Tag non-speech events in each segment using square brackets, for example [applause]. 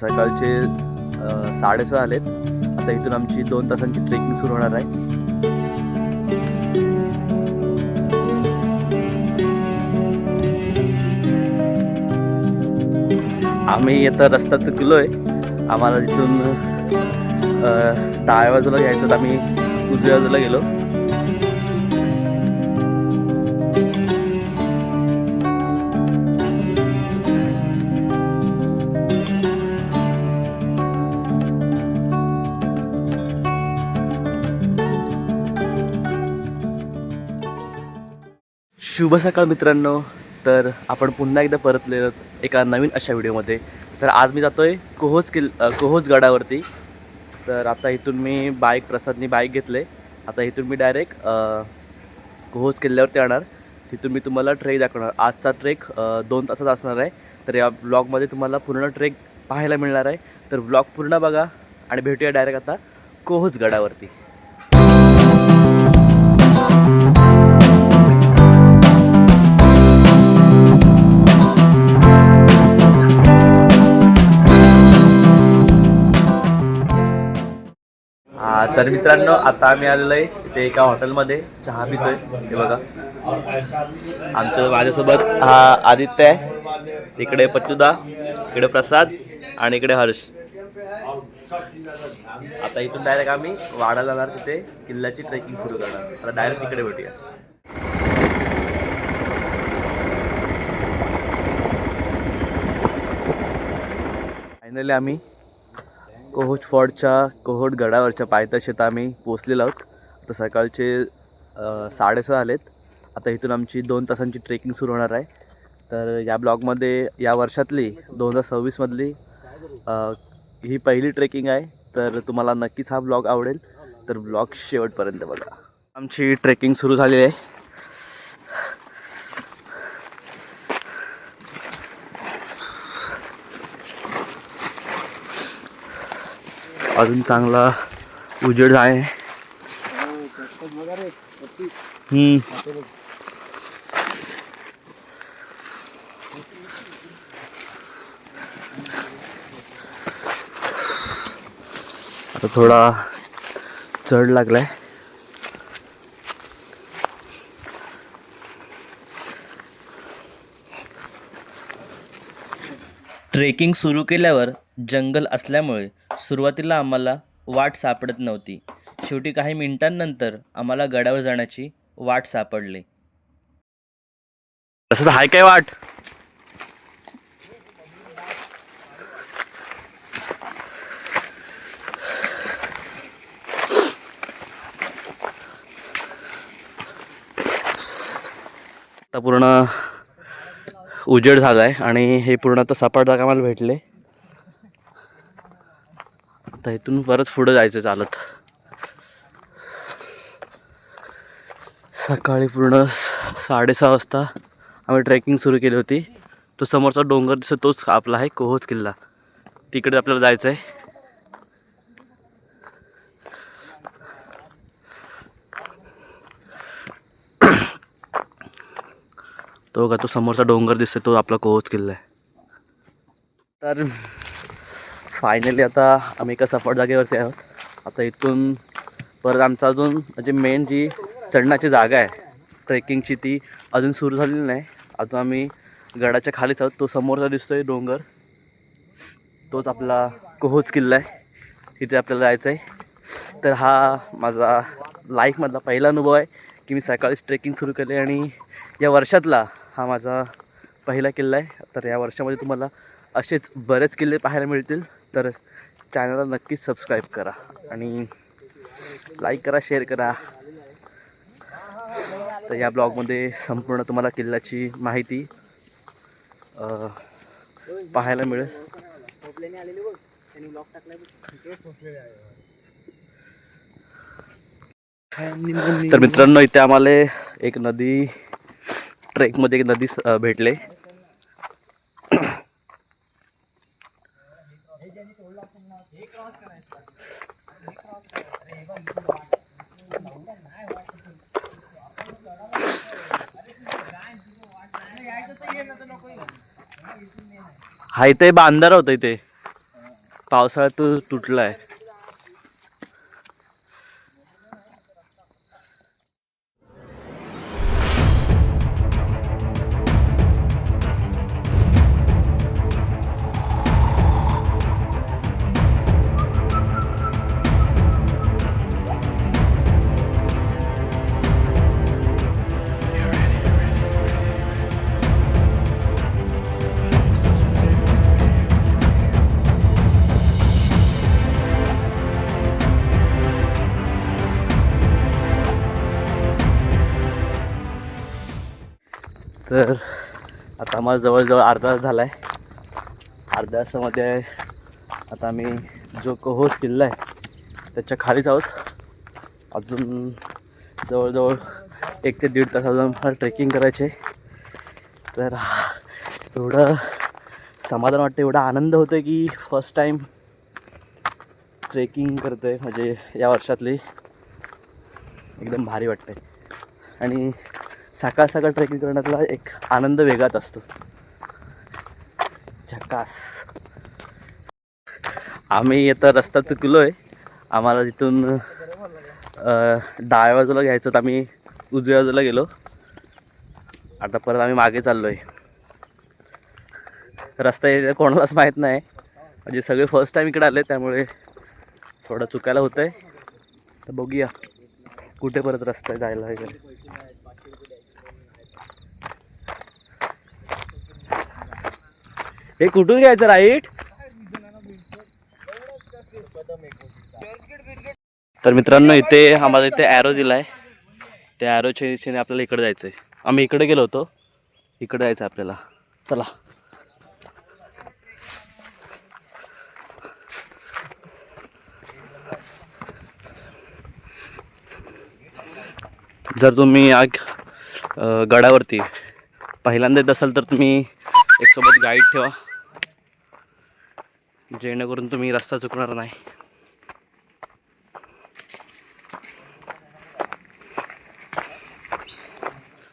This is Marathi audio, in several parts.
सकाळचे साडेसहा आलेत. आता इथून आमची दोन तासांची ट्रेकिंग सुरू होणार आहे. आम्ही आता रस्ता चुकलो आहे आम्हाला तिथून डाव्या बाजूला घ्यायचं तर आम्ही उजव्या बाजूला गेलो. शुभ सकाळ मित्रांनो. तर आपण पुन्हा एकदा परतलेलो एका नवीन अशा व्हिडिओमध्ये. तर आज मी जातोय कोहोज किल कोहोज गडावरती. तर आता इथून मी बाईक प्रसादनी बाईक घेतले. आता इथून मी डायरेक्ट कोहोज किल्ल्यावरती येणार. तिथून मी तुम्हाला ट्रेक दाखवणार. आजचा ट्रेक दोन तासाचा असणार आहे. तर या ब्लॉगमध्ये तुम्हाला पूर्ण ट्रेक पाहायला मिळणार आहे. तर ब्लॉग पूर्ण बघा आणि भेटूया डायरेक्ट आता कोहोज गडावरती. तर मित्रांनो आता आम्ही आलेलो आहे इथे एका हॉटेलमध्ये चहा पितोय. हे बघा. आमच्या माझ्यासोबत हा आदित्य आहे. इकडे पच्चुदा इकडे प्रसाद आणि इकडे हर्ष. आता इथून डायरेक्ट आम्ही वाडा जाणार तिथे किल्ल्याची ट्रेकिंग सुरू करणार. आता डायरेक्ट तिकडे भेटूया. फायनली आम्ही कोहोट फॉर्टच्या कोहोट गडावरच्या पायथ्याशीत आम्ही पोचलेलो आहोत. आता सकाळचे साडेसहा आलेत आता इथून आमची दोन तासांची ट्रेकिंग सुरू होणार आहे. तर या ब्लॉगमध्ये या वर्षातली दोन हजार सव्वीसमधली ही पहिली ट्रेकिंग आहे. तर तुम्हाला नक्कीच हा ब्लॉग आवडेल. तर ब्लॉग शेवटपर्यंत बघा. आमची ट्रेकिंग सुरू झालेली आहे. अजून चांगला उजेड आहे. आता थोडा चढ लागलाय. ट्रेकिंग सुरू केल्यावर जंगल असल्यामुळे सुरुवातीला आम्हाला वाट सापडत नव्हती. शेवटी काही मिनिटांनंतर आम्हाला गडावर जाण्याची वाट सापडली. तसं हाय काय वाट? आता पूर्ण उजेड झाला आहे आणि हे पूर्ण आता सपाट जागा मला भेटले. आता इथून परत पुढं जायचं चालत. सकाळी पूर्ण साडेसहा वाजता आम्ही ट्रेकिंग सुरू केली होती. तो समोरचा डोंगर दिसतो तोच आपला आहे कोहोच किल्ला. तिकडे आपल्याला जायचं आहे तो का तो समोरचा डोंगर दिसतो तो आपला कोहोच किल्ला आहे. तर फायनली आता आम्ही एका सपाट जागेवरती आहोत. आता इथून परत आमचा अजून म्हणजे मेन जी चढण्याची जागा आहे ट्रेकिंगची ती अजून सुरू झालेली नाही. अजून आम्ही गडाच्या खालीच आहोत. तो समोरचा दिसतोय डोंगर. तोच आपला कोहोच किल्ला आहे. तिथे आपल्याला जायचं आहे. तर हा माझा लाईफमधला पहिला अनुभव आहे की मी सकाळीच ट्रेकिंग सुरू केले आणि या वर्षातला हा माझा पहिला किल्ला आहे. तर या वर्षामध्ये तुम्हाला असेच बरेच किल्ले पाहायला मिळतील. तर चॅनलला नक्कीच सबस्क्राईब करा आणि लाईक करा शेअर करा. तर या ब्लॉगमध्ये संपूर्ण तुम्हाला किल्ल्याची माहिती पाहायला मिळेल. तर मित्रांनो इथे आम्हाला एक नदी ट्रेकमध्ये एक नदी भेटले. हा इथे बांधारा होता इथे. पावसाळ्यात तो तुटलाय. तर आता आम्हाला जवळजवळ अर्धा तास झाला आहे अर्ध्या तासामध्ये आता आम्ही जो कोहोस किल्ला आहे त्याच्या खालीच आहोत. अजून जवळजवळ एक ते दीड तास अजून मला ट्रेकिंग करायचे तर एवढं समाधान वाटतं एवढा आनंद होतो की फर्स्ट टाईम ट्रेकिंग करतो आहे म्हणजे या वर्षातली. एकदम भारी वाटतं आहे आणि सकाळ सकाळ ट्रेकिंग करण्यातला एक आनंद वेगळाच असतो. झकास. आम्ही आता रस्ता चुकलो आहे आम्हाला तिथून डाव्या बाजूला घ्यायचं तर आम्ही उजव्या बाजूला गेलो. आता परत आम्ही मागे चाललो आहे रस्ता कोणालाच माहीत नाही. म्हणजे सगळे फर्स्ट टाईम इकडे आले त्यामुळे थोडं चुकायला होतं आहे तर बघूया कुठे परत रस्ता आहे जायला वगैरे. हे कुठून घ्यायचं राईट? तर मित्रांनो इथे आम्हाला इथे ॲरो दिला आहे त्या ॲरोच्या दिशेने आपल्याला इकडे जायचं आहे आम्ही इकडे गेलो होतो. इकडे जायचं आहे आपल्याला. चला. जर तुम्ही आग गडावरती पहिल्यांदा येत असाल तर तुम्ही एक सोबत गाईड ठेवा. जेणेकरून तुम्ही रस्ता चुकणार नाही.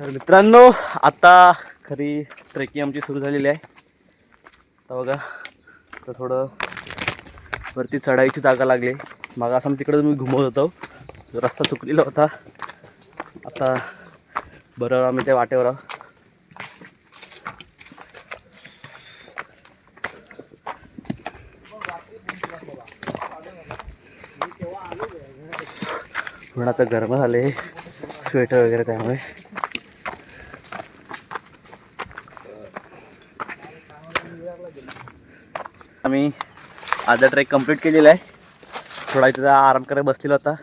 तर मित्रांनो आता खरी ट्रेकिंग आमची सुरू झालेली आहे. आता बघा तर थोडं वरती चढायची जागा लागली. मग असं तिकडे मी घुमवत होतो. रस्ता चुकलेला होता. आता बरोबर आम्ही त्या वाटेवर आहोत. म्हणून आता गरम झाले. स्वेटर वगैरे त्यामुळे. आम्ही आधा ट्रेक कंप्लीट केलेला आहे. थोडा इथं आराम करायला बसलेला होता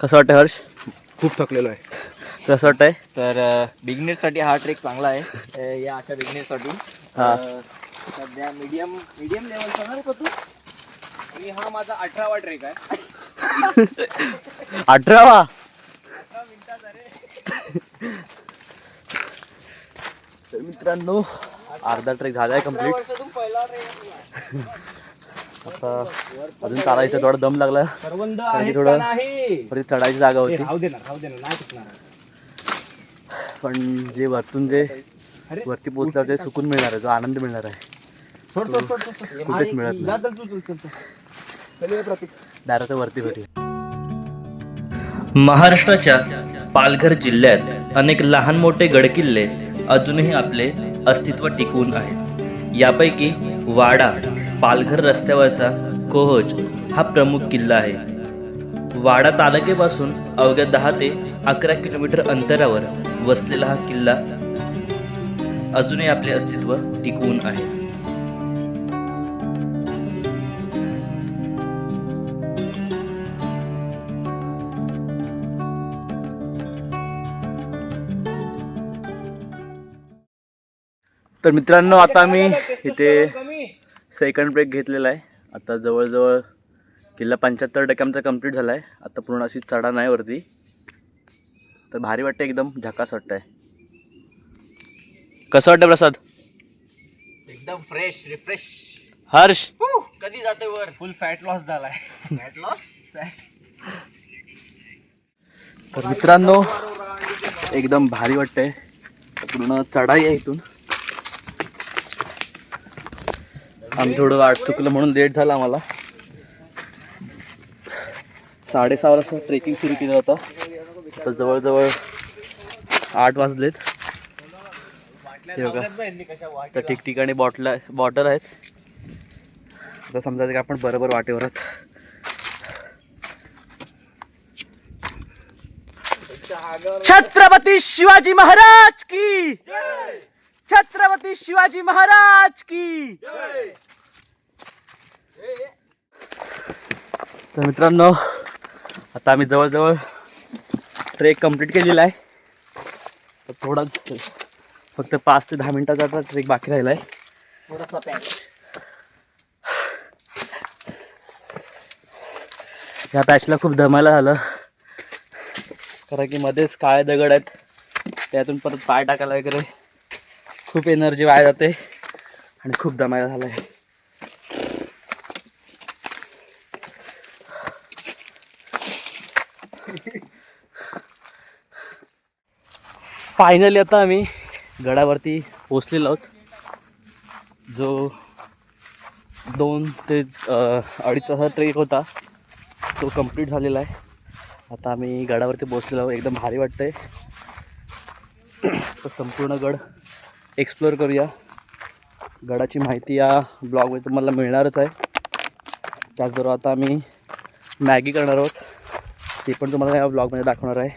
कसं वाटतं हर्ष? खूप थकलेलो आहे. कसं वाटतंय? तर बिगनर्ससाठी हा ट्रेक चांगला आहे. [laughs] या अशा बिगनर्ससाठी हा. सध्या मीडियम मीडियम लेवलचा ना तू आणि हा माझा अठरावा ट्रेक आहे. [laughs] अठरावा. तर मित्रांनो अर्धा ट्रेक झाला आहे कंप्लीट आता अजून चालायचं थोडा दम लागला. कारण की थोडं- परत चढायची जागा होती. पण जे वरतून जे वरती पोचल्यावर जे सुकून मिळणार आहे जो आनंद मिळणार आहे. कुठेच मिळत नाही. डायरेक्ट वरती भेटी महाराष्ट्राच्या पालघर जिल्ह्यात अनेक लहान मोठे गडकिल्ले अजूनही आपले अस्तित्व टिकवून आहेत. यापैकी वाडा पालघर रस्त्यावरचा कोहज हा प्रमुख किल्ला आहे. वाडा तालुक्यापासून अवघ्या दहा ते अकरा किलोमीटर अंतरावर वसलेला हा किल्ला अजूनही आपले अस्तित्व टिकवून आहे. तर मित्रांनो आता आम्ही इथे सेकंड ब्रेक घेतलेला आहे. आता जवळजवळ किल्ला पंच्याहत्तर टक्के आमचा कंप्लीट झाला आहे आता पूर्ण अशी चढा नाही वरती. तर भारी वाटतं एकदम झकास वाटतंय. कसं वाटतं प्रसाद? एकदम फ्रेश रिफ्रेश हर्ष! कधी जातोय वर? फुल फॅट लॉस झालाय. फॅट लॉस तर मित्रांनो एकदम भारी वाटतंय. पूर्ण चढाई आहे इथून. आम्ही थोडं वाट चुकलं म्हणून लेट झाला आम्हाला. साडेसहा वाजता ट्रेकिंग सुरू केलं होतं. तर जवळजवळ आठ वाजलेत. बघा. तर ठिकठिकाणी बॉटल बॉटल आहेत. तर समजायचं की आपण बरोबर वाटेवर छत्रपती शिवाजी महाराज की! छत्रपती शिवाजी महाराज की। तर मित्रांनो आता आम्ही जवळजवळ ट्रेक कंप्लीट केलेला आहे. तर थोडाच फक्त पाच ते दहा मिनिटाचा आता ट्रेक बाकी राहिला आहे. थोडासा पॅक ह्या पॅचला खूप दमायला झालं. कारण की मध्येच काळे दगड आहेत. त्यातून परत पाय टाकायला वगैरे. खूप एनर्जी वाया जाते आणि खूप दमायला झालं आहे फायनली आता आम्ही गडावरती पोचलेलो आहोत. जो दोन ते अडीच तासा ट्रेक होता तो कंप्लीट झालेला आहे. आता आम्ही गडावरती पोचलेलो आहोत. एकदम भारी वाटतंय. [clears throat] तर संपूर्ण गड एक्सप्लोअर करूया. गडाची माहिती या ब्लॉगमध्ये तुम्हाला मिळणारच आहे. त्याचबरोबर आता आम्ही मॅगी करणार आहोत. ती पण तुम्हाला या ब्लॉगमध्ये दाखवणार आहे.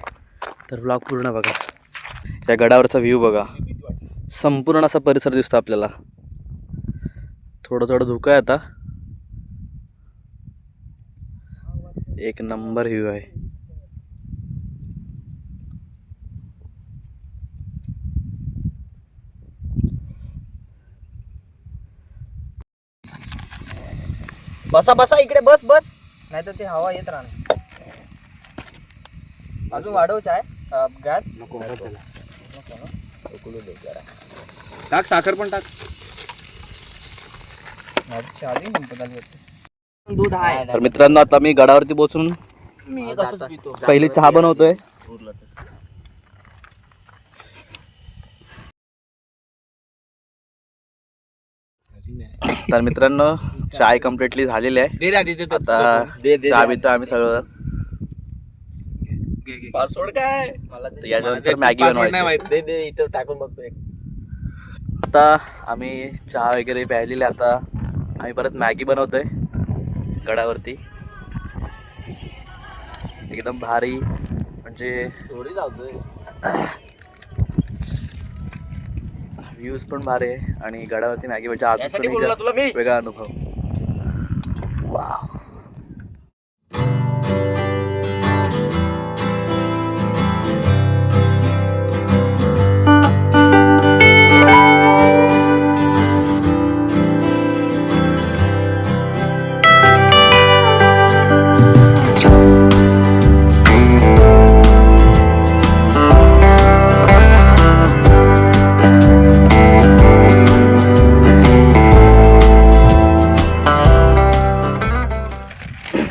तर ब्लॉग पूर्ण बघा. या गडावरचा व्ह्यू बघा. संपूर्ण असा परिसर दिसतो आपल्याला. थोडं थोडं धुकं आहे आता. एक नंबर व्ह्यू आहे. बसा बसा इकडे बस बस. नाही तर ते हवा येत राहणार. अजून वाढव चाय गॅस. नको टाक साखर पण टाक. दूध आहे. तर मित्रांनो आता मी गडावरती पोचून मी कसं पितो. पहिली चहा बनवतोय. तर. मित्रांनो चाय कम्प्लिटली झालेली आहे. दे दे दे आता चहा पितो आम्ही सगळं. पासवर्ड काय? मला तर याच्यानंतर मॅगी बनवायची. दे दे इथं टाकून बघतो एक. आता आम्ही चहा वगैरे प्यायलेले आता आम्ही परत मॅगी बनवतोय गडावरती. एकदम भारी म्हणजे थोडी लावतोय. व्ह्यूज पण भारी आहे आणि गडावरती मॅगी म्हणजे आज. वेगळा अनुभव वाव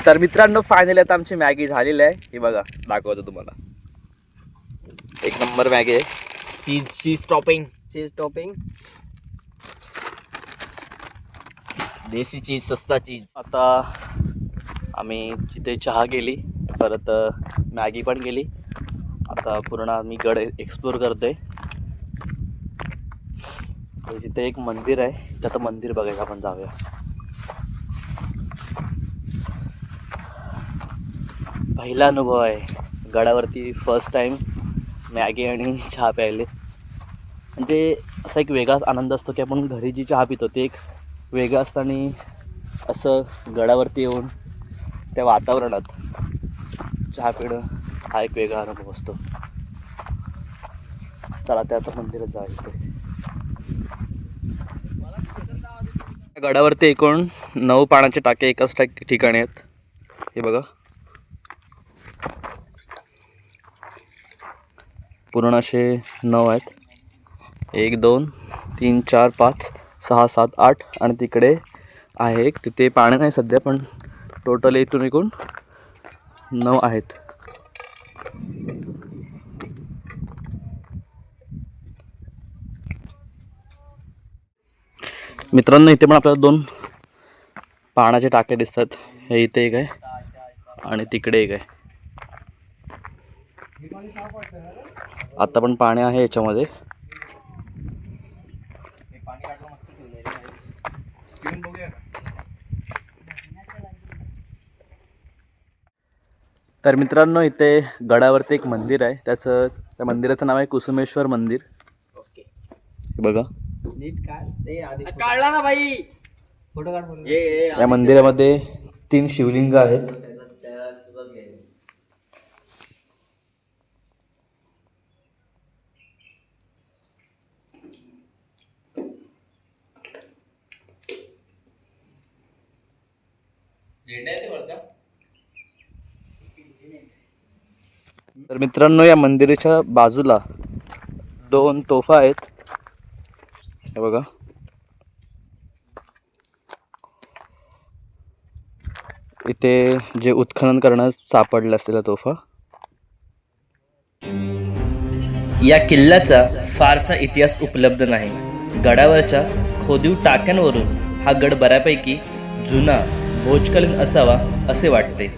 तर मित्रांनो फायनली आता आमची मॅगी झालेली आहे. ही बघा दाखवतो तुम्हाला. एक नंबर मॅगी आहे. चीज चीज टॉपिंग चीज टॉपिंग देसी चीज सस्ता चीज आता आम्ही तिथे चहा गेली परत मॅगी पण गेली. आता पूर्ण आम्ही गड एक्सप्लोर करतोय. तिथे एक मंदिर आहे ते आता मंदिर बघायला आपण जाऊया. पहिला अनुभव आहे. गडावरती फर्स्ट टाईम मॅगी आणि चहा प्यायले. म्हणजे असा एक वेगळाच आनंद असतो की आपण घरी जी चहा पितो ते एक वेगळं असतं आणि असं गडावरती येऊन त्या वातावरणात चहा पिणं हा एक वेगळा अनुभव असतो. चला त्या आता मंदिरात जायचं गडावरती एकूण नऊ पाण्याचे टाके एकाच ठिकाणी आहेत. हे बघा. पूर्ण असे नऊ आहेत. एक दोन तीन चार पाच सहा सात आठ आणि तिकडे आहे एक. तिथे पाणी नाही सध्या पण टोटल इथून एकूण नऊ आहेत. मित्रांनो इथे पण आपल्याला दोन पाण्याचे टाके दिसतात. हे इथे एक आहे आणि तिकडे एक आहे. आता पण पाणी आहे याच्यामध्ये. तर मित्रांनो इथे गडावरती एक मंदिर आहे. त्याचं त्या मंदिराचं नाव आहे कुसुमेश्वर मंदिर. हे बघा. काढला ना बाई. फोटो काढ ये ये या मंदिरामध्ये तीन शिवलिंग आहेत झेंडा आहे ते वरचा तर मित्रांनो या मंदिराच्या बाजूला दोन तोफा आहेत. हे बघा. इथे जे उत्खनन करण्यास सापडला असलेला तोफा. या किल्ल्याचा फारसा इतिहास उपलब्ध नाही. गडावरच्या खोदीव टाक्यांवरून हा गड बऱ्यापैकी जुना भोजकालीन असावा असे वाटते.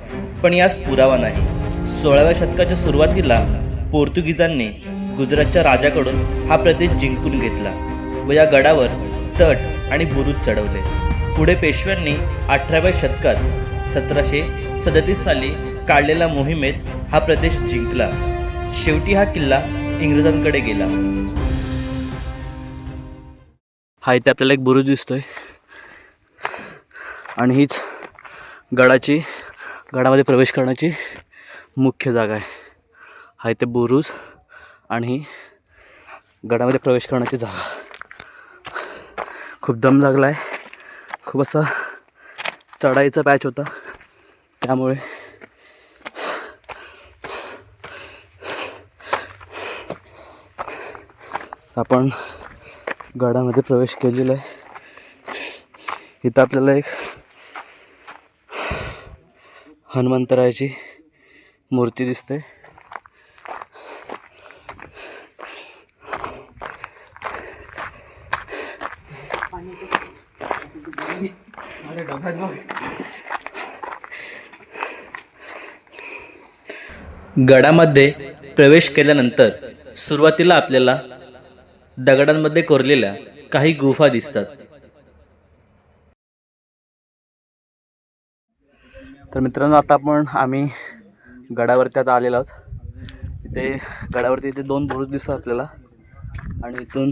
पण यास पुरावा नाही. सोळाव्या शतकाच्या सुरुवातीला पोर्तुगीजांनी गुजरातच्या राजाकडून हा प्रदेश जिंकून घेतला व या गडावर तट आणि बुरुज चढवले. पुढे पेशव्यांनी अठराव्या शतकात सतराशे सदतीस साली काढलेल्या मोहिमेत हा प्रदेश जिंकला. शेवटी हा किल्ला इंग्रजांकडे गेला. हा इथे आपल्याला एक बुरुज दिसतोय. आणि हीच गडाची गडामध्ये प्रवेश करण्याची मुख्य जागा आहे. हा इथे बुरुज आणि गडामध्ये प्रवेश करण्याची जागा. खूप दम लागला आहे खूप असा चढाईचा पॅच होता. त्यामुळे आपण गडामध्ये प्रवेश केलेला आहे. इथं आपल्याला एक हनुमंतरायाची मूर्ती दिसते. गडामध्ये प्रवेश केल्यानंतर सुरुवातीला आपल्याला दगडांमध्ये कोरलेल्या काही गुफा दिसतात. तर मित्रांनो आता आपण आम्ही गडावरती आता आलेलो आहोत. इथे गडावरती इथे दोन बुरुज दिसतात आपल्याला. आणि इथून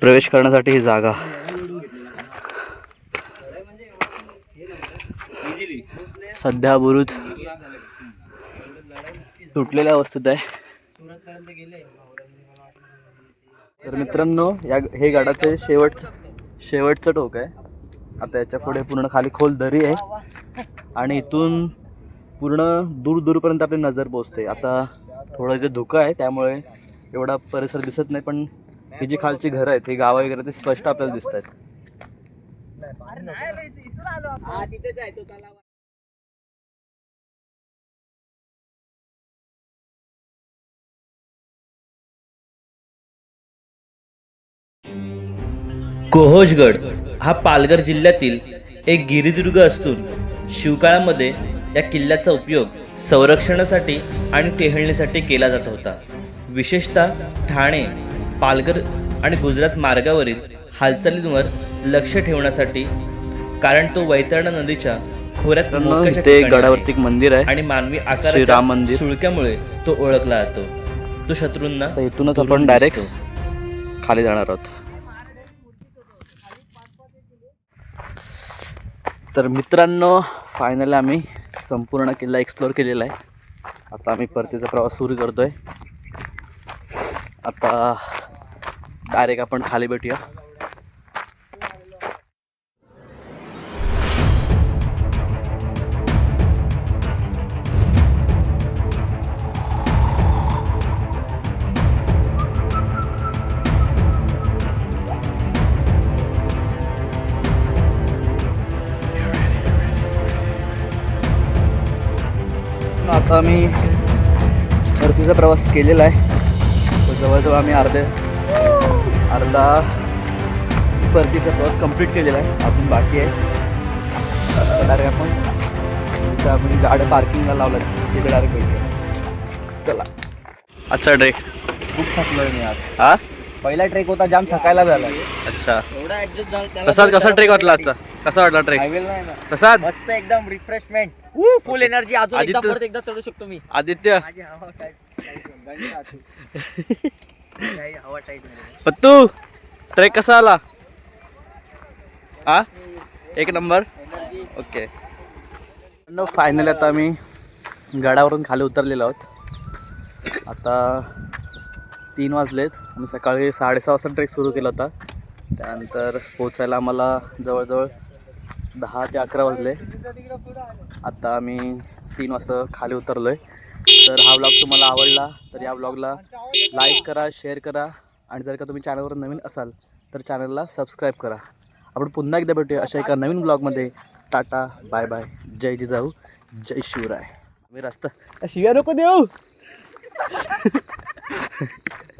प्रवेश करण्यासाठी ही जागा. सध्या बुरुज तुटलेल्या अवस्थेत आहे. तर मित्रांनो या हे गडाचे शेवट शेवटचं टोक आहे. आता याच्यापुढे पूर्ण खाली खोल दरी आहे. आणि इथून पूर्ण दूर दूरपर्यंत आपली नजर पोचते आता थोडं इथे धुकं आहे त्यामुळे एवढा परिसर दिसत नाही पण ही जी खालची घरं आहेत ही गावं वगैरे ते स्पष्ट आपल्याला दिसत आहेत. हा तिथेच आहे तो तलाव कोहोजगड हा पालघर जिल्ह्यातील एक गिरिदुर्ग असून शिवकाळामध्ये या किल्ल्याचा उपयोग संरक्षणासाठी आणि टेहळणीसाठी केला जात होता विशेषतः ठाणे पालघर आणि गुजरात मार्गावरील हालचालींवर लक्ष ठेवण्यासाठी कारण तो वैतरणा नदीच्या खोऱ्यात ठिकाणी गडावरती मंदिर आहे आणि मानवी आकाराच्या राम मंदिर. सुळक्यामुळे तो ओळखला जातो तो शत्रूंना तर इथूनच आपण डायरेक्ट. खाली जाणार आहोत तर मित्रांनो फायनली आम्ही संपूर्ण किल्ला एक्सप्लोअर केलेला आहे. आता आम्ही परतीचा प्रवास सुरू करतो आहे आता डायरेक्ट आपण खाली भेटूया. आम्ही परतीचा प्रवास केलेला आहे. जवळजवळ आम्ही अर्धे अर्धा परतीचा प्रवास कंप्लीट केलेला आहे. अजून बाकी आहे. डायरेक्ट आपण इथं आपण गाड्या पार्किंगला लावला तिथे डायरेक्ट भेटूया. चला. आजचा ट्रेक खूप थकलोय मी आज. हा? पहिला ट्रेक होता जाम थकायला झाला. अच्छा. एवढा ऍडजस्ट झाला कसा कसा ट्रेक वाटला आजचा? कसा वाटला ट्रेक? हायवे नाही ना कसा? मस्त एकदम रिफ्रेशमेंट फुल एनर्जी अजून एकदा आदित्य- परत एकदा चढू शकतो मी. आदित्य. माझी हवा टाईट हवा टाईट पत्तू ट्रेक कसा आला? हा एक नंबर. ओके फायनली आता आम्ही गडावरून खाली उतरलेलो आहोत. आता तीन वाजलेत. आणि सकाळी साडेसहा वाजता ट्रेक सुरू केला होता. त्यानंतर पोचायला आम्हाला जवळजवळ दहा ते अकरा वाजले. आत्ता आम्ही तीन वाजता खाली उतरलो आहे तर हा ब्लॉग तुम्हाला आवडला तर या ब्लॉगला लाईक करा शेअर करा. आणि जर का तुम्ही चॅनलवर नवीन असाल तर चॅनलला सबस्क्राईब करा. आपण पुन्हा एकदा भेटूया अशा एका नवीन ब्लॉगमध्ये टाटा बाय बाय जय जिजाऊ जय शिवराय. मी रस्ता शिव्या नको देऊ! [laughs]